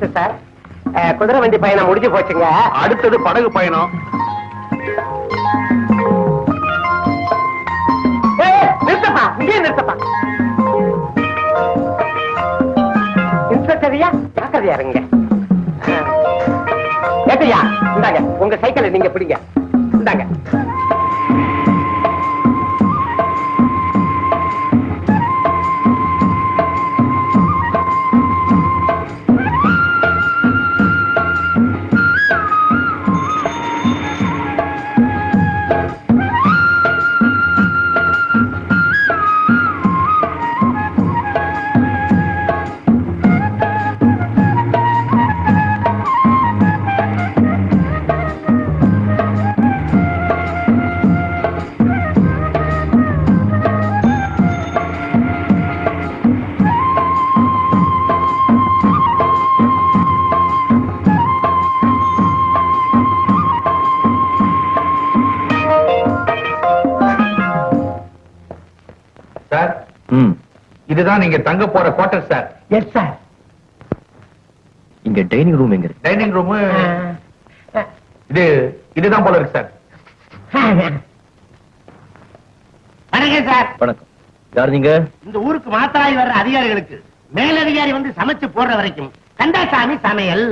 Best sir. குதிரை வண்டி பயணம் முடிஞ்சு போச்சுங்க. அடுத்தது படகு பயணம். நிறுத்தப்பா. இங்கே நிறுத்தப்பா. இன்ஸ்பெக்டரியா? ஜாக்கிரதையா இருங்க ஏட்டையா இந்தாங்க. உங்க சைக்கிளை நீங்க பிடிங்க. இதுதான் நீங்க தங்க போற குவார்டர் சார் எஸ் சார் இங்க டைனிங் ரூம் எங்க இருக்கு? டைனிங் ரூம் இது இதுதான் போல இருக்கு சார் வணக்கம் சார் வணக்கம். யார் நீங்க? இந்த ஊருக்கு மாத்தராய் வர்ற அதிகாரிகளுக்கு மேலதிகாரி வந்து சமைச்சு போடுற வரைக்கும் கந்தாசாமி சமையல்.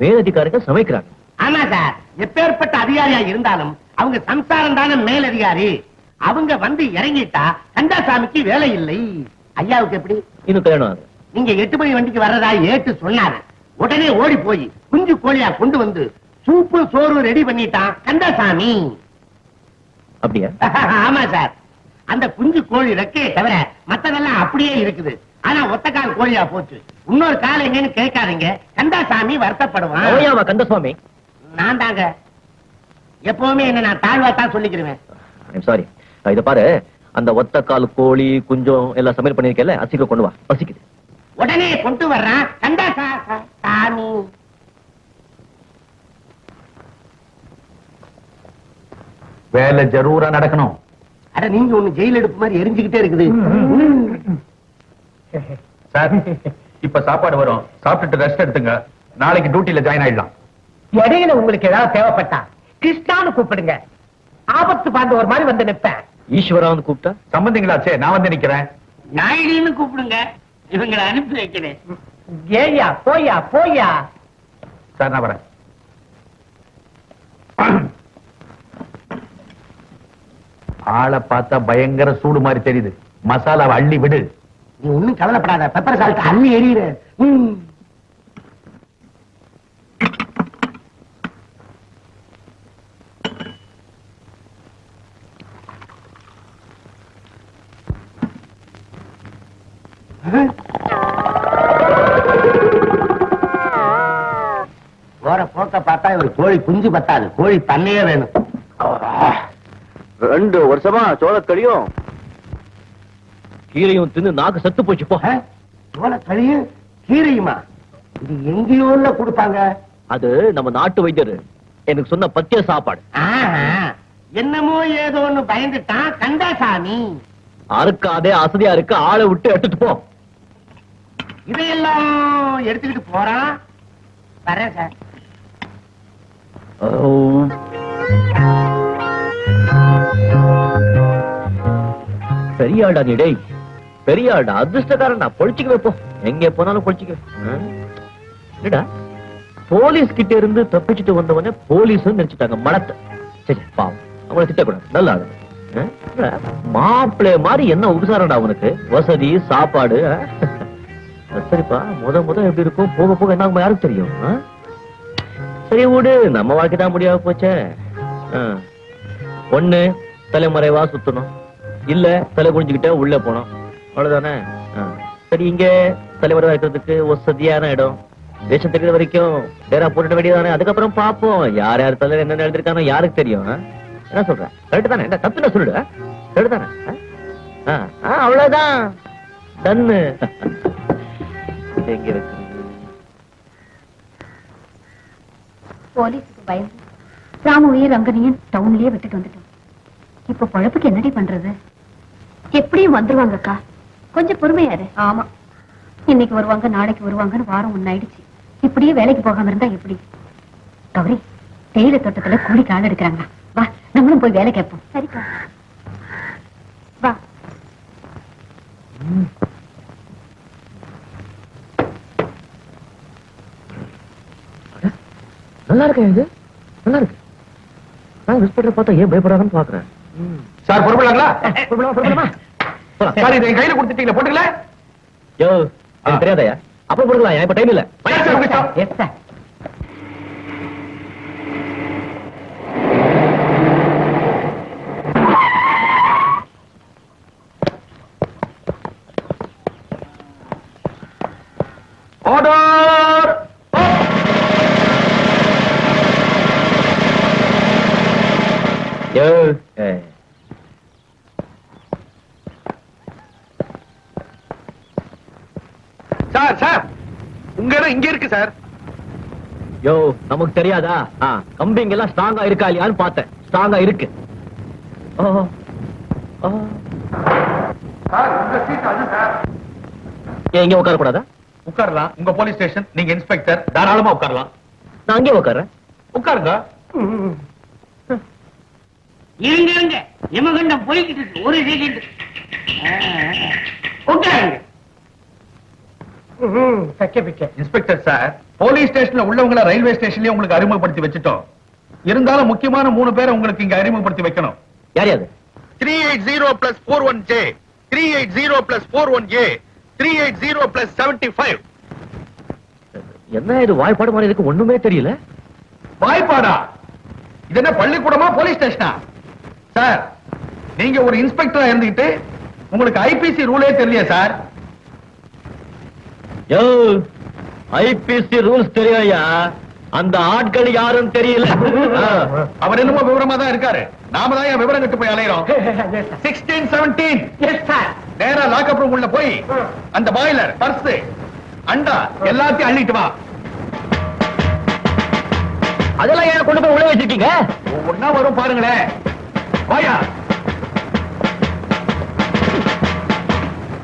மேலதிகாரிங்க சமைக்கிறாங்க. ஆமா சார் எப்பேற்பட்ட அதிகாரியா இருந்தாலும் அவங்க சம்சாரம் தானே மேலதிகாரி. அவங்க வந்து இறங்கிட்டா கந்தாசாமிக்கு வேலை இல்லை. ஐயாவுக்கு எப்படி? இன்னும் கல்யாணம் நீங்க எட்டு மணி வண்டிக்கு வர்றதா ஏட்டு சொன்னாரு. உடனே ஓடி போய் குஞ்சு கோழியா கொண்டு வந்து சூப்பு சோறு ரெடி பண்ணிட்டான். கந்தாசாமி. அப்படியா? ஆமா சார். அந்த குஞ்சு கோழி ரெக்கே தவிர மத்ததெல்லாம் அப்படியே இருக்குது. ஆனா ஒத்த கால் கோழியா போச்சு. இன்னொரு கால் எங்கன்னு கேட்காதீங்க. கந்தாசாமி வருத்தப்படுவான். ஓயாமா கந்தசுவாமி? நான் தாங்க. எப்பவுமே என்ன நான் தாழ்வா தான் சொல்லிக்கிறேன் சாரி இத பாரு. அந்த ஒத்த கால் கோழி குஞ்சம் எல்லாம் சமையல் பண்ணிருக்கல அசிக்க கொண்டு வா. பசிக்குது உடனே கொண்டு வர்றான் சாமி. வேலை ஜரூரா நடக்கணும். அட நீங்க ஒண்ணு ஜெயில் எடுப்பு மாதிரி எரிஞ்சுக்கிட்டே இருக்குது. சார் இப்ப சாப்பாடு வரும். சாப்பிட்டுட்டு ரெஸ்ட் எடுத்துங்க. நாளைக்கு டியூட்டில ஜாயின் ஆயிடலாம். இடையில உங்களுக்கு ஏதாவது தேவைப்பட்டா கிருஷ்ணான்னு கூப்பிடுங்க. ஆபத்து பாண்டு ஒரு மாதிரி வந்து நிப்பேன். ஈஸ்வரா வந்து கூப்பிட்டா சம்பந்திங்களாச்சே நான் வந்து நிக்கிறேன். நாயுடின்னு கூப்பிடுங்க. இவங்களை அனுப்பி வைக்கிறேன். ஏயா போயா போயா. சார் நான் வரேன். ஆளை பார்த்தா பயங்கர சூடு மாதிரி தெரியுது. மசாலாவை அள்ளி விடு. நீ ஒண்ணும் கவலைப்படாத பெப்பர் சால்ட் அள்ளி எறிகிற போற போக்க பார்த்தா ஒரு கோழி குஞ்சு பத்தாது. கோழி பண்ணையே வேணும். ரெண்டு வருஷமா சோளக்கடியும். கீரையும் தின்னு நாக்கு செத்து போச்சு போ. சோள களியும் கீரையுமா? இது எங்கேயோ கொடுப்பாங்க. அது நம்ம நாட்டு வைத்தியர் எனக்கு சொன்ன பத்திய சாப்பாடு. என்னமோ ஏதோன்னு பயந்துட்டான் கந்தாசாமி அறுக்காதே அசதியா இருக்கு ஆளை விட்டு எடுத்துட்டு போ. இதையெல்லாம் எடுத்துக்கிட்டு போறான் வரேன் சார். பெரியாடா நீ டேய். பெரியாடா அதிர்ஷ்டக்காரன் நான் பொழிச்சுக்க போ எங்க போனாலும் பொழிச்சுக்குவேன் என்னடா? போலீஸ் கிட்ட இருந்து தப்பிச்சுட்டு வந்தவனே போலீஸ் நினைச்சிட்டாங்க. மனத்தை சரி பாவம். அவனை திட்டக்கூடாது. நல்லா மாப்பிள்ளை மாதிரி என்ன உபசாரம்டா அவனுக்கு வசதி சாப்பாடு சரிப்பா. முத முத எப்படி இருக்கும்? போக போக என்ன யாருக்கு தெரியும்? ஆ? சரி விடு நம்ம வாழ்க்கை தான் முடியாம போச்சே. ஒண்ணு தலைமறைவா சுத்தணும். இல்ல தலை குடிஞ்சுக்கிட்ட உள்ள போனோம் அவ்வளவுதானே? சரி இங்க தலைமறைவா இருக்கிறதுக்கு வசதியான இடம். வேஷம் தெரியுற வரைக்கும் வேற போட்டுட வேண்டியதானே அதுக்கப்புறம் பாப்போம் யார் யார் தலைவர் என்ன எழுதிருக்கானோ யாருக்கு தெரியும் என்ன சொல்ற? கரெக்ட் தானே? என்ன தப்பு என்ன சொல்லு கரெக்ட் தானே? அவ்வளவுதான். டன்னு எங்க இருக்கு. போலீஸுக்கு பயந்து ராமுவையும் ரங்கனையும் டவுன்லயே விட்டுட்டு வந்துட்டோம். இப்ப பொழப்புக்கு என்னடி பண்றது? எப்படியும் வந்துருவாங்க அக்கா. கொஞ்சம் பொறுமையாரு ஆமா. இன்னைக்கு வருவாங்க நாளைக்கு வருவாங்கன்னு வாரம் ஒண்ணாயிடுச்சு இப்படியே வேலைக்கு போகாம இருந்தா எப்படி? கௌரி தேயிலை தோட்டத்துல கூலிக்கு ஆள் எடுக்கிறாங்க வா நம்மளும் போய் வேலை கேட்போம். சரிப்பா வா. நல்லா இருக்கா இது? நல்லா இருக்கு. நான் இன்ஸ்பெக்டர் பார்த்தா ஏன் பயப்படாதுன்னு பாக்குறேன் சார் பொறுப்பலாங்களா புறப்படலாமா, புறப்படலாமா? போலாம். சார் இதை என் கையில கொடுத்துட்டீங்களா போட்டுக்கல? யோ எனக்கு தெரியாதயா? அப்புறம் போடுக்கலாம் இப்ப டைம் இல்ல சரி, சார், உங்க இஷ்டம். எஸ் சார் ஆர்டர் யோ ஏய். சார் சார் உங்க இடம் இங்க இருக்கு சார். யோ நமக்கு தெரியாதா? கம்பிங்க எல்லாம் ஸ்ட்ராங்கா இருக்கா இல்லையான்னு பார்த்தேன். ஸ்ட்ராங்கா இருக்கு. ஏன் இங்க உட்கார கூடாதா உட்காரலாம். உங்க போலீஸ் ஸ்டேஷன் நீங்க இன்ஸ்பெக்டர் தாராளமா உட்காரலாம். நான் அங்கே உட்கார்றேன். உட்காருங்க. இருங்க இருங்க யமகண்டம் போய்கிட்டு இருக்கு. ஒரு செகண்ட் உட்காருங்க. பச்சை பிச்சை இன்ஸ்பெக்டர் சார் போலீஸ் ஸ்டேஷன்ல உள்ளவங்கள ரயில்வே ஸ்டேஷன்லயே உங்களுக்கு அறிமுகப்படுத்தி வச்சுட்டோம். இருந்தாலும் முக்கியமான மூணு பேரை உங்களுக்கு இங்க அறிமுகப்படுத்தி வைக்கணும். யார் யாது three eight zero plus four one J three eight zero plus four one A three eight zero plus seventy five என்ன இது வாய்ப்பாடு மாதிரி இருக்கு ஒண்ணுமே தெரியல. வாய்ப்பாடா? இது என்ன பள்ளிக்கூடமா போலீஸ் ஸ்டேஷனா? சார் நீங்க ஒரு இன்ஸ்பெக்டரா இருந்துகிட்டு உங்களுக்கு ஐபிசி ரூலே தெரியல சார். யோ ஐபிசி ரூல்ஸ் தெரியா அந்த ஆட்கள் யாரும் தெரியல. அவர் என்னமோ விவரமா தான் இருக்காரு. நாம தான் என் விவரம் கட்டு போய் அலையிறோம். சிக்ஸ்டீன் செவன்டீன் நேரா லாக்அப் ரூம் உள்ள போய் அந்த பாய்லர் பர்ஸ் அண்டா எல்லாத்தையும் அள்ளிட்டு வா. அதெல்லாம் ஏன் கொண்டு போய் உள்ள வச்சிருக்கீங்க? ஒவ்வொன்னா வரும் பாருங்களேன். வாயா.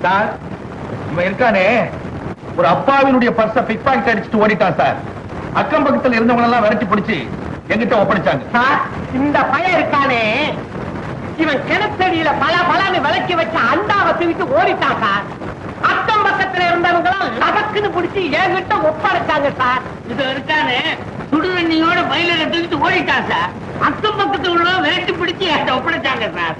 சார் இவன் இருக்கானே. ஒரு அப்பாவினுடைய பர்ஸ பிக் பாக்கெட் அடிச்சுட்டு ஓடிட்டான் சார் அக்கம் பக்கத்துல இருந்தவங்க எல்லாம் விரட்டி பிடிச்சு எங்கிட்ட ஒப்படைச்சாங்க. சார் இந்த பையன் இருக்கானே? இவன் கிணத்தடியில பல பலன்னு விளக்கி வச்ச அண்டாவை தூக்கிட்டு ஓடிட்டான் சார் அக்கம் பக்கத்துல இருந்தவங்க லகக்குன்னு பிடிச்சி என்கிட்ட ஒப்படைச்சாங்க சார் இது இருக்கானே. சுடுதண்ணியோட பயில தூக்கிட்டு ஓடிட்டான் சார் அக்கம் பக்கத்துல உள்ள விரட்டி பிடிச்சி என்கிட்ட ஒப்படைச்சாங்க சார்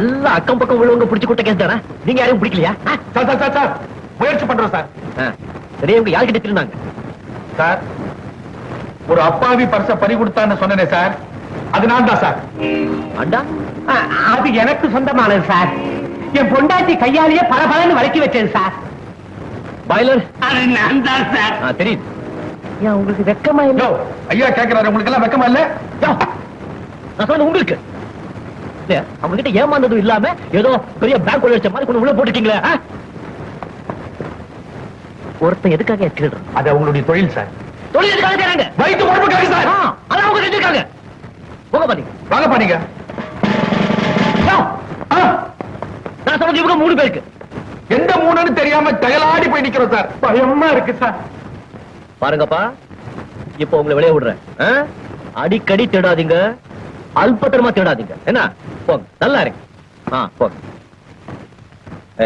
எல்லாம் அக்கம் பக்கம் உள்ளவங்க பிடிச்சு கூட்ட கேஸ் தானே? நீங்க யாரையும் பிடிக்கலையா? சார் சார் சார் முயற்சி பண்றோம் சார். ஆ. பெரியவங்க யார்கிட்ட சார் ஒரு அப்பாவி பர்ஸ பறி கொடுத்தான்னு சொன்னனே சார். அது நான் தான் சார். அண்டா அது எனக்கு சொந்தமானது சார். என் பொண்டாட்டி கையாலேயே பல பலன்னு விளக்கி வச்சது சார். பாய்லர்? அது நான் தான் சார். ஆ, தெரியுது ஏன் உங்களுக்கு வெக்கமா இல்ல யோ, ஐயா கேக்குறாரு உங்களுக்கு எல்லாம் வெக்கமா இல்ல? நான் சொன்ன உங்களுக்கு. அவங்க கிட்ட ஏமாந்ததும் இல்லாம ஏதோ பெரிய பேங்க் உள்ள வச்ச மாதிரி கொண்டு உள்ள போட்டுட்டீங்களே? ஒருத்தன் எதுக்காக திருடுறான் அது அவங்களுடைய தொழில் சார். தொழில் எதுக்காக செய்றாங்க வயிற்று உடம்புக்காக சார். அதான் அவங்க செஞ்சிருக்காங்க போக பாத்தீங்க வாங்க பாருங்க நான் சொன்னது இவங்க மூணு பேருக்கு. எந்த மூணுன்னு தெரியாம டயலாடி போய் நிக்கிறோம் சார். பயமா இருக்கு சார். பாருங்கப்பா இப்போ உங்களை வெளியே விடுறேன்? அடிக்கடி தேடாதீங்க. அல்பத்தரமா தேடாதீங்க. என்ன? போங்க நல்லா இருக்கு. ஆ போங்க.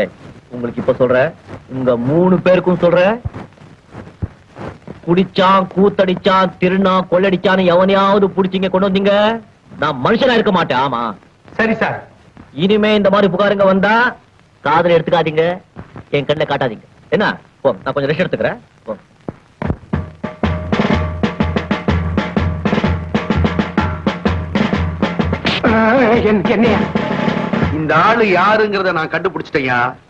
ஏய் உங்களுக்கு இப்ப சொல்றேன் உங்க மூணு பேருக்கும் சொல்றேன் குடிச்சான் கூத்தடிச்சான் திருநா கொள்ளடிச்சான்னு எவனையாவது புடிச்சீங்க கொண்டு வந்தீங்க? நான் மனுஷனா இருக்க மாட்டேன் ஆமா. சரி சார். இனிமே இந்த மாதிரி புகாருங்க வந்தா காதுல எடுத்துக்காதீங்க என் கண்ணில் காட்டாதீங்க. என்ன? போங்க நான் கொஞ்சம் ரெஸ்ட் எடுத்துக்கிறேன். போங்க என்னையா இந்த ஆளு யாருங்கிறத நான் கண்டுபிடிச்சிட்டேயா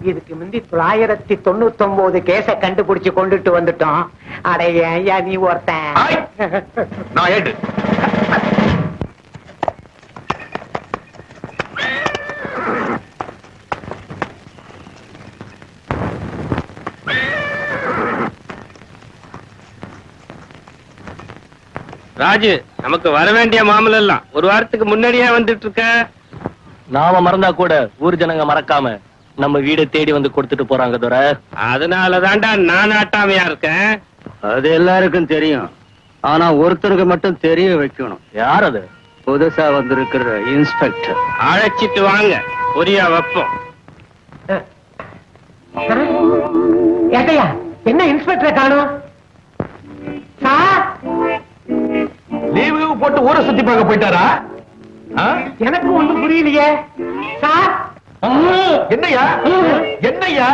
இதுக்கு முந்தி தொள்ளாயிரத்தி தொண்ணூத்தி ஒன்பது கேச கண்டுபிடிச்சு கொண்டுட்டு வந்துட்டோம். அடைய நீ ஒருத்தன்? ராஜு நமக்கு வர வேண்டிய மாமலை எல்லாம் ஒரு வாரத்துக்கு முன்னாடியே வந்துட்டு இருக்க. நாம மறந்தா கூட ஊர் ஜனங்க மறக்காம நம்ம வீடை தேடி வந்து கொடுத்துட்டு போறாங்க துரை அதனால தாண்டா நான் ஆட்டாமையா இருக்கேன். அது எல்லாருக்கும் தெரியும். ஆனா ஒருத்தருக்கு மட்டும் தெரிய வைக்கணும். யார் அது? புதுசா வந்திருக்கிற இன்ஸ்பெக்டர். அழைச்சிட்டு வாங்க. பொரியா வைப்போம். ஏட்டையா என்ன இன்ஸ்பெக்டரை காணும்? சார்? லீவு போட்டு ஊரை சுத்தி பார்க்க போயிட்டாரா? எனக்கு ஒண்ணும் புரியலையே. சார்? என்னய்யா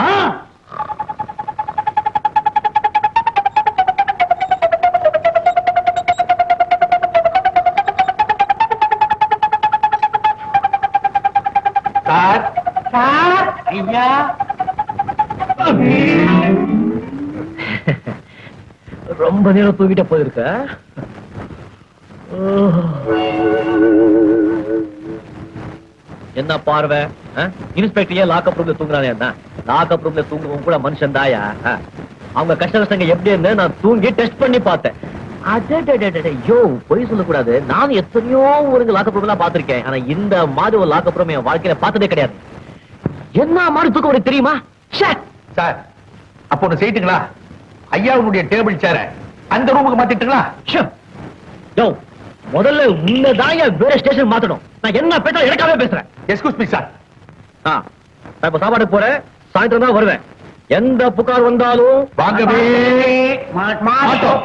ஆ? சார். சார் ஐயா. ரொம்ப நேரம் தூங்கிட்ட போயிருக்க? என்ன பார்வை? இன்ஸ்பெக்டர் ஏன் லாக்அப் ரூம்ல தூங்குறானே என்ன? லாக்அப் ரூம்ல தூங்குறவங்க கூட மனுஷன் தாயா? அவங்க கஷ்ட கஷ்டங்க எப்படின்னு நான் தூங்கி டெஸ்ட் பண்ணி பார்த்தேன். ஐயோ பொய் சொல்லக்கூடாது. நான் எத்தனையோ ஊருங்க லாக்அப் ரூம் எல்லாம் பார்த்திருக்கேன். ஆனா இந்த மாதிரி ஒரு லாக்அப் ரூம் என் வாழ்க்கையில பார்த்ததே கிடையாது. என்ன மாதிரி தூக்கம் வருது தெரியுமா! சார் அப்போ ஒண்ணு செய்யிட்டுங்களா ஐயாவுடைய டேபிள் சேர அந்த ரூமுக்கு மாத்திட்டுங்களா! யோ, முதல்ல உன்னதான் வேற ஸ்டேஷன் மாத்தணும். நான் என்ன பேச எனக்காவே பேசுறேன். எஸ்கூஸ் மீ சார் நான் இப்ப சாப்பாடுக்கு போறேன். சாயந்தரம் தான் வருவேன். எந்த புகார் வந்தாலும் வாங்கவே மாட்டோம்.